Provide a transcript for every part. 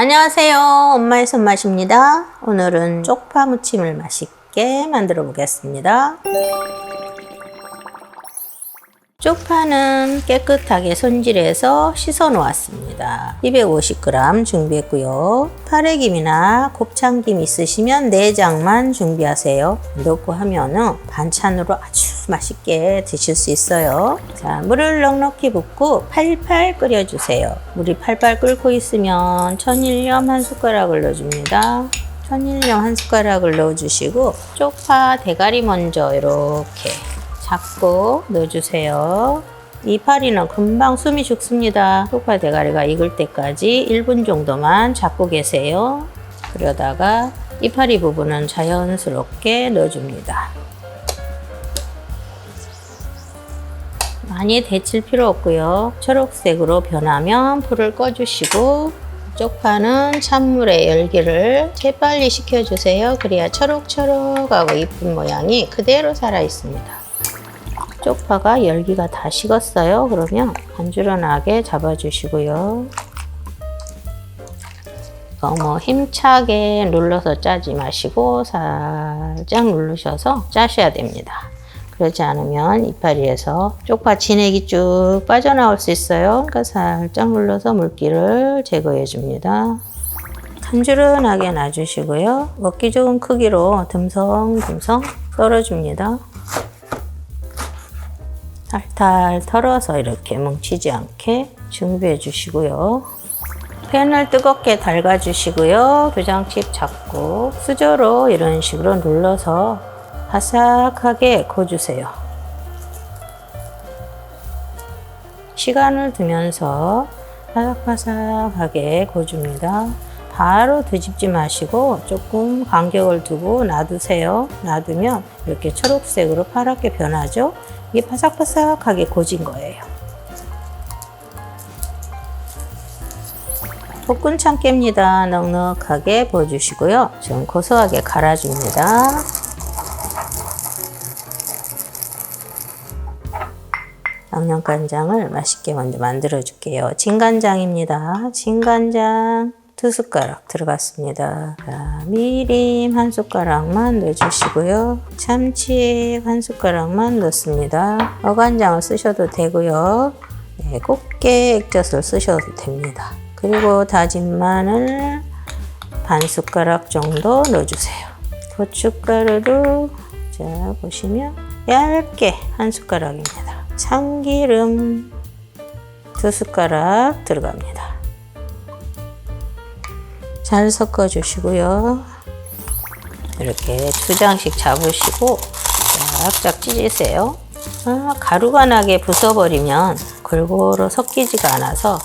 안녕하세요. 엄마의 손맛입니다. 오늘은 쪽파 무침을 맛있게 만들어 보겠습니다. 쪽파는 깨끗하게 손질해서 씻어 놓았습니다. 250g 준비했고요. 파래김이나 곱창김 있으시면 4장만 준비하세요. 넣고 하면은 반찬으로 아주 맛있게 드실 수 있어요. 자, 물을 넉넉히 붓고 팔팔 끓여주세요. 물이 팔팔 끓고 있으면 천일염 한 숟가락을 넣어줍니다. 천일염 한 숟가락을 넣어주시고 쪽파 대가리 먼저 이렇게 잡고 넣어주세요. 이 파리는 금방 숨이 죽습니다. 쪽파 대가리가 익을 때까지 1분 정도만 잡고 계세요. 그러다가 이파리 부분은 자연스럽게 넣어줍니다. 많이 데칠 필요 없고요. 초록색으로 변하면 불을 꺼주시고 쪽파는 찬물에 열기를 재빨리 식혀주세요. 그래야 초록초록하고 이쁜 모양이 그대로 살아 있습니다. 쪽파가 열기가 다 식었어요. 그러면 반주런하게 잡아주시고요. 너무 힘차게 눌러서 짜지 마시고 살짝 누르셔서 짜셔야 됩니다. 그렇지 않으면 이파리에서 쪽파 진액이 쭉 빠져나올 수 있어요. 그러니까 살짝 눌러서 물기를 제거해 줍니다. 간주른하게 놔주시고요. 먹기 좋은 크기로 듬성듬성 썰어줍니다. 탈탈 털어서 이렇게 뭉치지 않게 준비해 주시고요. 팬을 뜨겁게 달가 주시고요. 교장칩 잡고 수저로 이런 식으로 눌러서 바삭하게 구워주세요. 시간을 두면서 바삭바삭하게 구워줍니다. 바로 뒤집지 마시고 조금 간격을 두고 놔두세요. 놔두면 이렇게 초록색으로 파랗게 변하죠. 이게 바삭바삭하게 고진 거예요. 볶은 참깨입니다. 넉넉하게 부어주시고요. 좀 고소하게 갈아줍니다. 양념간장을 맛있게 먼저 만들어 줄게요. 진간장입니다. 진간장 두 숟가락 들어갔습니다. 자, 미림 한 숟가락만 넣어주시고요. 참치액 한 숟가락만 넣습니다. 어간장을 쓰셔도 되고요. 네, 곱게 액젓을 쓰셔도 됩니다. 그리고 다진 마늘 반 숟가락 정도 넣어주세요. 고춧가루도 자 보시면 얇게 한 숟가락입니다. 참기름 두 숟가락 들어갑니다. 잘 섞어 주시고요. 이렇게 두 장씩 잡으시고 쫙쫙 찢으세요. 아, 가루가 나게 부숴버리면 골고루 섞이지가 않아서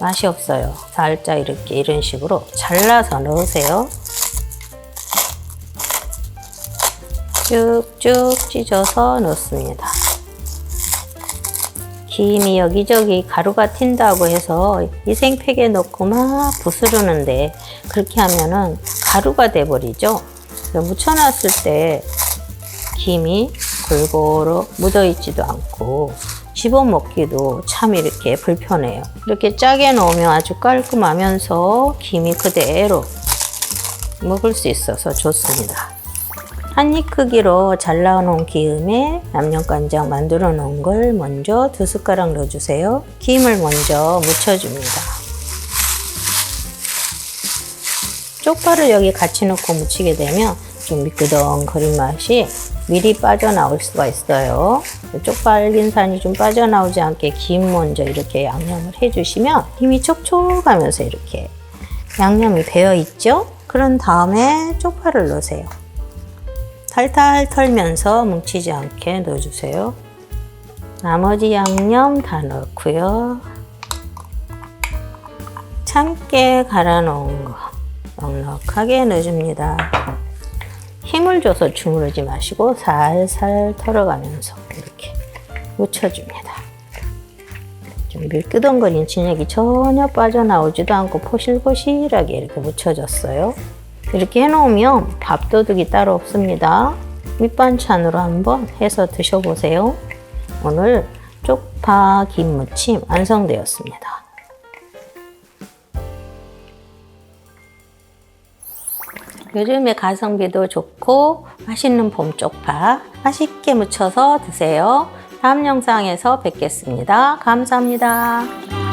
맛이 없어요. 살짝 이렇게 이런 식으로 잘라서 넣으세요. 쭉쭉 찢어서 넣습니다. 김이 여기저기 가루가 튄다고 해서 이생팩에 넣고 막 부스르는데 그렇게 하면은 가루가 돼버리죠. 묻혀놨을 때 김이 골고루 묻어있지도 않고 집어먹기도 참 이렇게 불편해요. 이렇게 짜게 넣으면 아주 깔끔하면서 김이 그대로 먹을 수 있어서 좋습니다. 한 입 크기로 잘라 놓은 기름에 양념간장 만들어 놓은 걸 먼저 두 숟가락 넣어주세요. 김을 먼저 묻혀줍니다. 쪽파를 여기 같이 넣고 묻히게 되면 좀 미끄덩거린 맛이 미리 빠져나올 수가 있어요. 쪽팔긴산이 좀 빠져나오지 않게 김 먼저 이렇게 양념을 해주시면 김이 촉촉하면서 이렇게 양념이 배어 있죠? 그런 다음에 쪽파를 넣으세요. 탈탈 털면서 뭉치지 않게 넣어주세요. 나머지 양념 다 넣고요. 참깨 갈아 놓은 거 넉넉하게 넣어줍니다. 힘을 줘서 주무르지 마시고 살살 털어가면서 이렇게 묻혀줍니다. 좀 밀끄덩거린 진액이 전혀 빠져나오지도 않고 포실포실하게 이렇게 묻혀졌어요. 이렇게 해놓으면 밥도둑이 따로 없습니다. 밑반찬으로 한번 해서 드셔보세요. 오늘 쪽파 김무침 완성되었습니다. 요즘에 가성비도 좋고 맛있는 봄 쪽파 맛있게 무쳐서 드세요. 다음 영상에서 뵙겠습니다. 감사합니다.